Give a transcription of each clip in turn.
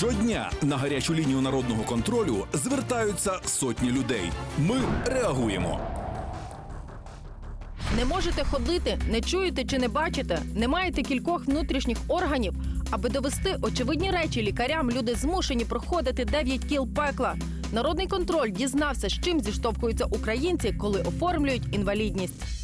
Щодня на гарячу лінію народного контролю звертаються сотні людей. Ми реагуємо. Не можете ходити, не чуєте чи не бачите, не маєте кількох внутрішніх органів. Аби довести очевидні речі лікарям, люди змушені проходити 9 кіл пекла. Народний контроль дізнався, з чим зіштовхуються українці, коли оформлюють інвалідність.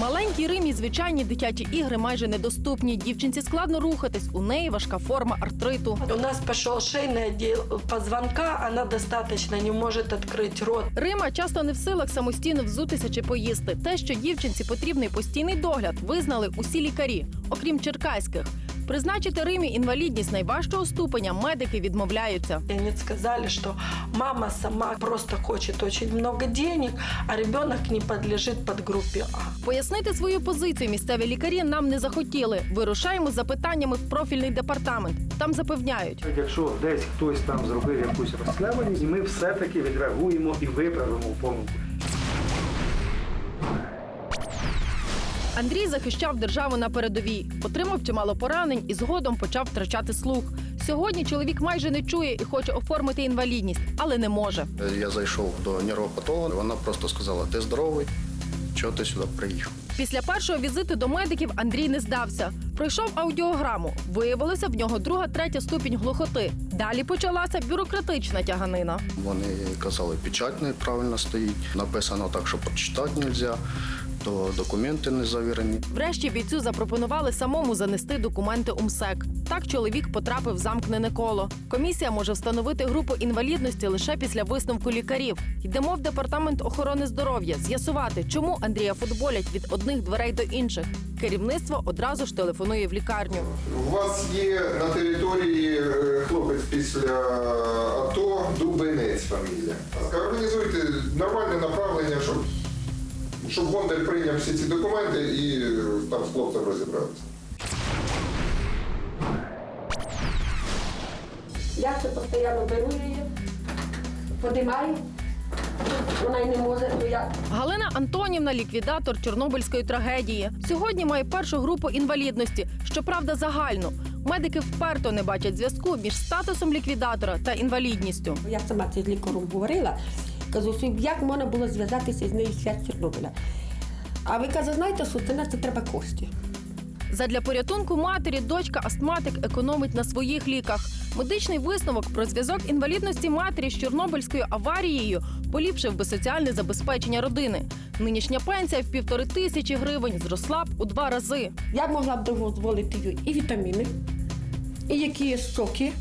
Маленький Рим і звичайні дитячі ігри майже недоступні. Дівчинці складно рухатись. У неї важка форма артриту. У нас пішов шейний отдел позвонка, вона достатньо не може відкрити рот. Рима часто не в силах самостійно взутися чи поїсти. Те, що дівчинці потрібний постійний догляд, визнали усі лікарі, окрім черкаських. Призначити Римі інвалідність найважчого ступеня медики відмовляються. И они сказали, что мама сама просто хочет очень много денег, а ребенок не подлежит под группе А. Пояснити свою позицію місцеві лікарі нам не захотіли. Вирушаємо з запитаннями в профільний департамент. Там запевняють. Якщо десь хтось там зробив якусь розслабленість, ми все-таки відреагуємо і виправимо помилку. Андрій захищав державу на передовій, отримав чимало поранень і згодом почав втрачати слух. Сьогодні чоловік майже не чує і хоче оформити інвалідність, але не може. Я зайшов до нервопатолога, вона просто сказала, ти здоровий, чого ти сюди приїхав? Після першого візиту до медиків Андрій не здався. Пройшов аудіограму. Виявилося в нього друга, третя ступінь глухоти. Далі почалася бюрократична тяганина. Вони казали, печать неправильно стоїть, написано так, що прочитати не можна, то документи не завірені. Врешті бійцю запропонували самому занести документи у МСЕК. Так чоловік потрапив в замкнене коло. Комісія може встановити групу інвалідності лише після висновку лікарів. Йдемо в департамент охорони здоров'я з'ясувати, чому Андрія футболять від одних дверей до інших. Керівництво одразу ж телефонує в лікарню. У вас є на території е, хлопець після АТО Дубинець фамілія. Організуйте нормальне направлення, щоб, щоб Бондар прийняв всі ці документи і е, там з хлопцем розібратися. Я це постійно беру її, подимаю, вона й не може, то я Галина Антонівна ліквідатор Чорнобильської трагедії. Сьогодні має першу групу інвалідності, щоправда, загальну. Медики вперто не бачать зв'язку між статусом ліквідатора та інвалідністю. Я сама це з лікарем говорила. Кажу, що як можна було зв'язатися з нею свят Чорнобиля. А ви каже, знаєте, що це на це треба кошти. Задля порятунку матері дочка астматик економить на своїх ліках. Медичний висновок про зв'язок інвалідності матері з Чорнобильською аварією поліпшив би соціальне забезпечення родини. Нинішня пенсія в півтори тисячі гривень зросла б у два рази. Я могла б дозволити їй і вітаміни, і які соки.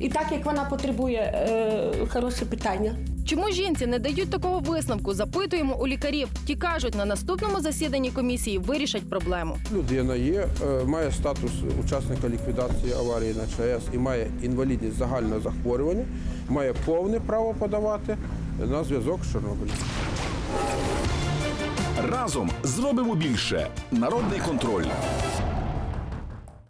І так як вона потребує е, хороше питання. Чому жінці не дають такого висновку? Запитуємо у лікарів. Ті кажуть, на наступному засіданні комісії вирішать проблему. Людина є, е, має статус учасника ліквідації аварії на ЧАЕС і має інвалідність загального захворювання, має повне право подавати на зв'язок з Чорнобилем. Разом зробимо більше. Народний контроль.